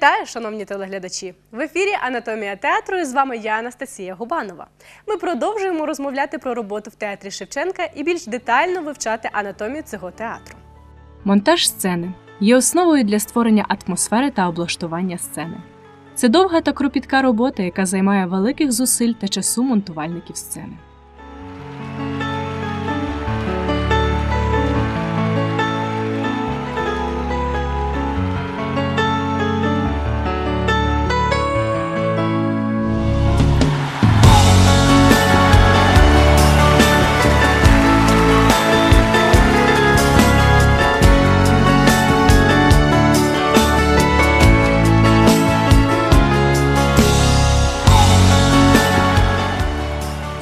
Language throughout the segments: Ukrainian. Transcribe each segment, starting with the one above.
Вітаю, шановні телеглядачі! В ефірі Анатомія театру і з вами я, Анастасія Губанова. Ми продовжуємо розмовляти про роботу в театрі Шевченка і більш детально вивчати анатомію цього театру. Монтаж сцени є основою для створення атмосфери та облаштування сцени. Це довга та кропітка робота, яка займає великих зусиль та часу монтувальників сцени.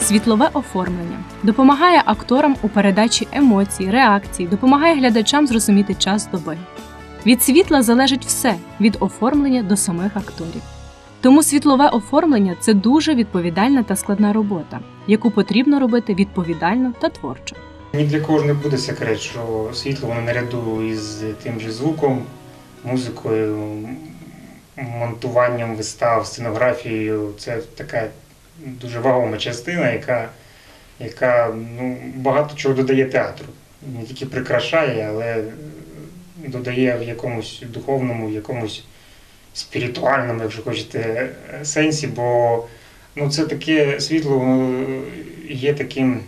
Світлове оформлення допомагає акторам у передачі емоцій, реакцій, допомагає глядачам зрозуміти час доби. Від світла залежить все від оформлення до самих акторів. Тому світлове оформлення це дуже відповідальна та складна робота, яку потрібно робити відповідально та творчо. Ні для кого ж не буде секрет, що світло воно наряду із тим же звуком, музикою, монтуванням вистав, сценографією. Це така дуже вагома частина, яка, яка ну, багато чого додає театру. Не тільки прикрашає, але додає в якомусь духовному, в якомусь спіритуальному, якщо хочете, сенсі, бо ну, це таке світло воно є таким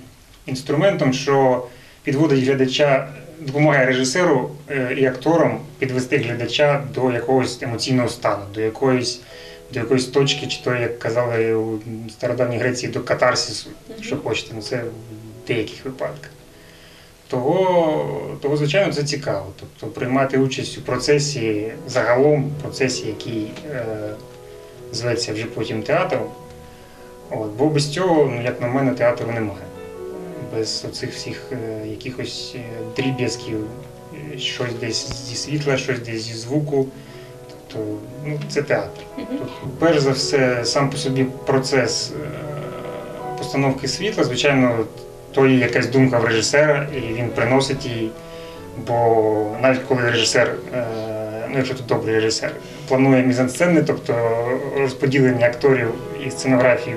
інструментом, що підводить глядача, допомагає режисеру е, і акторам підвести глядача до якогось емоційного стану, до якоїсь, до якоїсь точки, чи то, як казали у стародавній Греції, до катарсису, що хочете, ну це в деяких випадках. Того, того, звичайно, це цікаво. Тобто приймати участь у процесі, загалом процесі, який е, зветься вже потім театром. От, бо без цього, ну, як на мене, театру немає. Без оцих всіх е, якихось е, дріб'язків, е, щось десь зі світла, щось десь зі звуку. Тобто, ну, це театр. Тобто, перш за все, сам по собі процес е, постановки світла, звичайно, то є якась думка в режисера, і він приносить її. Бо навіть коли режисер, е, ну якщо тут добрий режисер, планує мізансцени, тобто розподілення акторів і сценографії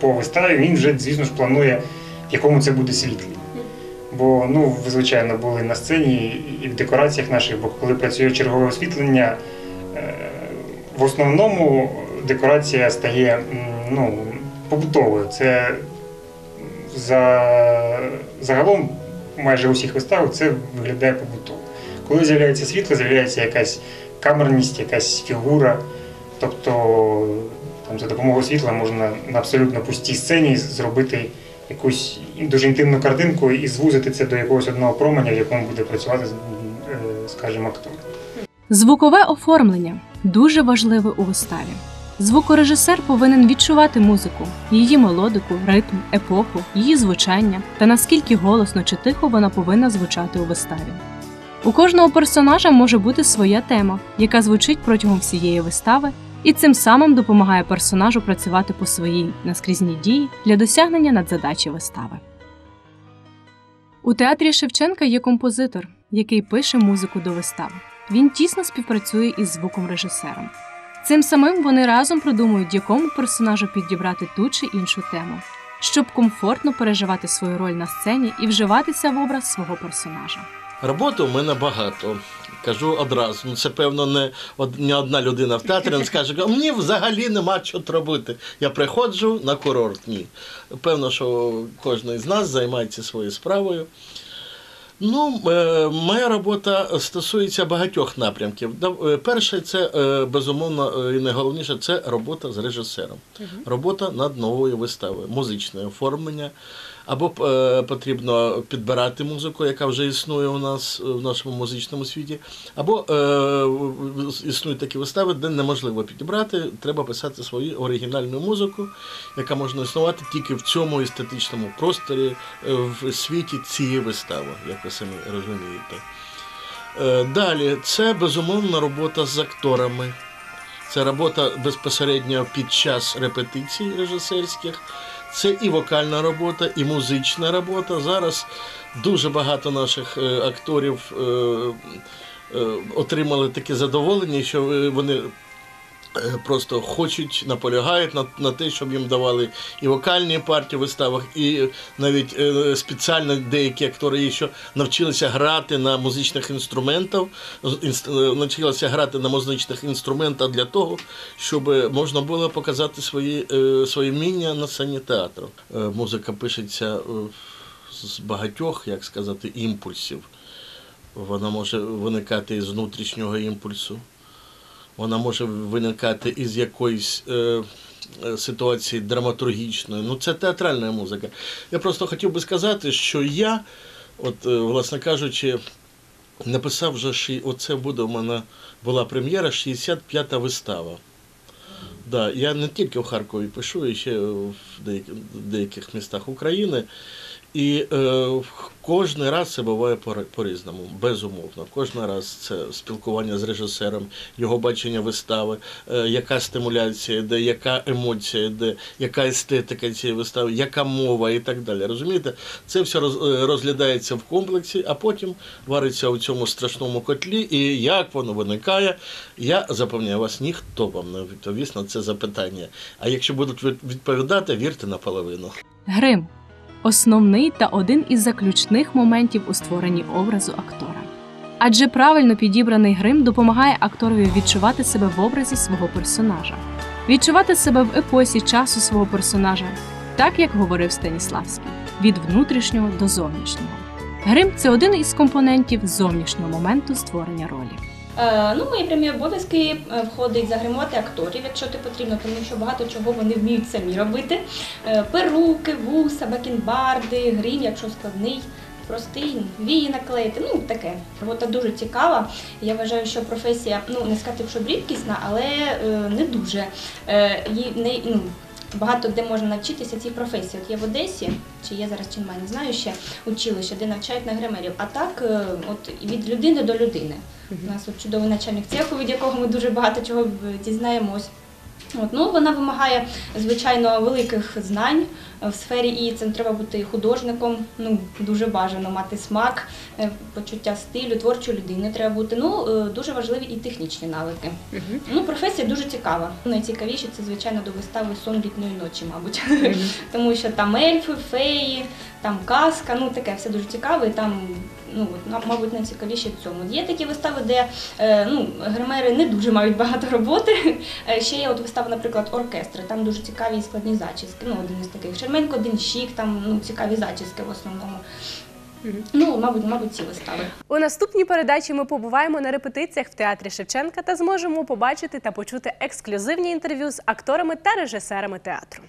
по виставі, він вже, звісно ж, планує, в якому це буде світлі. Бо ну, ви, звичайно, були на сцені і в декораціях наших, бо коли працює чергове освітлення, в основному декорація стає ну, побутовою. Це за загалом майже у всіх виставах це виглядає побутово. Коли з'являється світло, з'являється якась камерність, якась фігура. Тобто там, за допомогою світла можна на абсолютно пустій сцені зробити якусь дуже інтимну картинку і звузити це до якогось одного променя, в якому буде працювати, е, скажімо, актор. Звукове оформлення дуже важливе у виставі. Звукорежисер повинен відчувати музику, її мелодику, ритм, епоху, її звучання та наскільки голосно чи тихо вона повинна звучати у виставі. У кожного персонажа може бути своя тема, яка звучить протягом всієї вистави, і цим самим допомагає персонажу працювати по своїй наскрізній дії для досягнення надзадачі вистави. У театрі Шевченка є композитор, який пише музику до вистави. Він тісно співпрацює із звуком режисером. Цим самим вони разом продумують, якому персонажу підібрати ту чи іншу тему, щоб комфортно переживати свою роль на сцені і вживатися в образ свого персонажа. Роботи у мене багато. Кажу одразу. Ну це певно не, не одна людина в театрі не скаже, «А мені взагалі нема чого робити. Я приходжу на курорт. Ні. Певно, що кожен з нас займається своєю справою. Ну, е, моя робота стосується багатьох напрямків. Е, Перше, це е, безумовно і найголовніше це робота з режисером. Робота над новою виставою, музичне оформлення. Або потрібно підбирати музику, яка вже існує у нас в нашому музичному світі, або е, існують такі вистави, де неможливо підібрати, треба писати свою оригінальну музику, яка може існувати тільки в цьому естетичному просторі, в світі цієї вистави, ви самі розумієте. Далі, це безумовно робота з акторами. Це робота безпосередньо під час репетицій режисерських. Це і вокальна робота, і музична робота. Зараз дуже багато наших е, акторів е, е, отримали таке задоволення, що вони просто хочуть, наполягають на, на те, щоб їм давали і вокальні партії в виставах, і навіть е, спеціально деякі актори що навчилися грати на музичних інструментах, інст- е, навчилися грати на музичних інструментах для того, щоб можна було показати свої, е, свої вміння на сцені театру. Е, Музика пишеться е, з багатьох, як сказати, імпульсів. Вона може виникати з внутрішнього імпульсу. Вона може виникати із якоїсь е, е, ситуації драматургічної. Ну, це театральна музика. Я просто хотів би сказати, що я, от, е, власне кажучи, написав вже, що оце буде у мене була прем'єра, 65-та вистава. Да, я не тільки в Харкові пишу, і ще в в деяких містах України. І е, кожен раз це буває по-різному, безумовно. Кожен раз це спілкування з режисером, його бачення вистави, е, яка стимуляція йде, яка емоція йде, яка естетика цієї вистави, яка мова і так далі. Розумієте, це все е, розглядається в комплексі, а потім вариться у цьому страшному котлі. І як воно виникає, я запевняю вас, ніхто вам не відповість на це запитання. А якщо будуть від- відповідати, вірте наполовину. Грим основний та один із заключних моментів у створенні образу актора. Адже правильно підібраний грим допомагає акторові відчувати себе в образі свого персонажа, відчувати себе в епосі часу свого персонажа, так як говорив Станіславський, від внутрішнього до зовнішнього. Грим це один із компонентів зовнішнього моменту створення ролі. Е, Ну, мої прямі обов'язки е, входить загримувати акторів, якщо це потрібно, тому що багато чого вони вміють самі робити. Е, Перуки, вуса, бакенбарди, грім, якщо складний, простий, вії наклеїти. Ну таке. Робота дуже цікава. Я вважаю, що професія, ну не сказати, що рідкісна, але е, не дуже. Е, не, ну, Багато де можна навчитися цій професії. От є в Одесі, чи є зараз чи немає, не знаю ще училище, де навчають на гримерів. А так, е, от від людини до людини. У нас от чудовий начальник цеху, від якого ми дуже багато чого е, дізнаємось. От, ну, вона вимагає, звичайно, великих знань в сфері, і це треба бути художником. Ну, дуже бажано мати смак, е, почуття стилю, творчої людини треба бути. Ну, е, дуже важливі і технічні навики. Ну, професія дуже цікава. Найцікавіше це, звичайно, до вистави сон літньої ночі, мабуть. Тому що там ельфи, феї, там казка, ну таке все дуже цікаве. І там, ну, от, мабуть, найцікавіше в цьому. Є такі вистави, де е, ну, гримери не дуже мають багато роботи. Ще є от вистава, наприклад, оркестри. Там дуже цікаві і складні зачіски. Ну, один із таких. Шерменко, Денщик, там ну, цікаві зачіски в основному. Ну, мабуть, мабуть, ці вистави. У наступній передачі ми побуваємо на репетиціях в театрі Шевченка та зможемо побачити та почути ексклюзивні інтерв'ю з акторами та режисерами театру.